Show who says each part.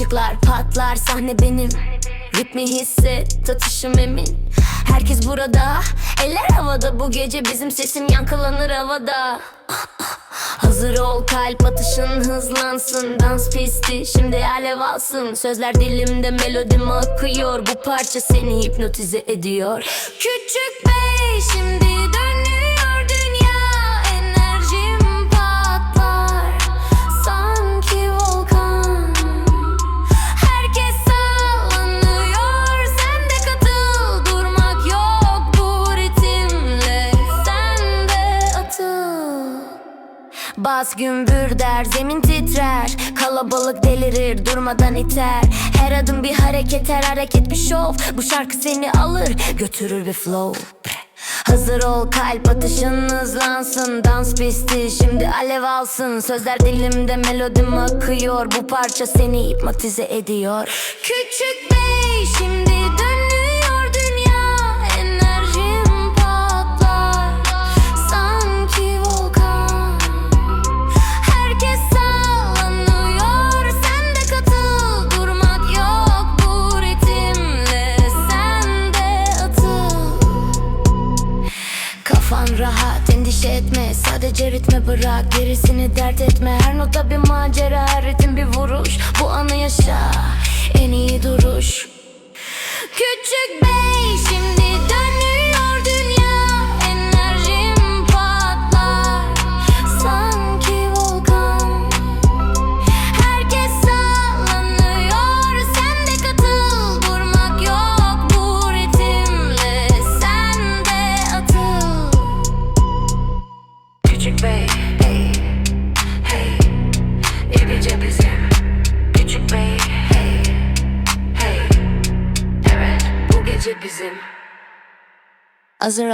Speaker 1: Işıklar patlar sahne benim. Ritmi hisset tatışım emin. Herkes burada. Eller havada. Bu gece bizim sesim yankılanır havada. Hazır ol kalp atışın hızlansın. Dans pisti şimdi alev alsın. Sözler dilimde melodim akıyor. Bu parça seni hipnotize ediyor. Küçük bey Bas gümbür der zemin titrer. Kalabalık delirir durmadan iter. Her adım bir hareket her hareket bir şov. Bu şarkı seni alır götürür bir flow. Hazır ol kalp atışın hızlansın. Dans pisti şimdi alev alsın. Sözler dilimde melodim akıyor. Bu parça seni hipnotize ediyor. Küçük bey şimdi dönüyor Kafan rahat endişe etme. Sadece ritme bırak gerisini dert etme. Her nota bir macera her ritim bir vuruş. Bu anı yaşa gece bizim bey hey hey Evet bu gece bizim Hazır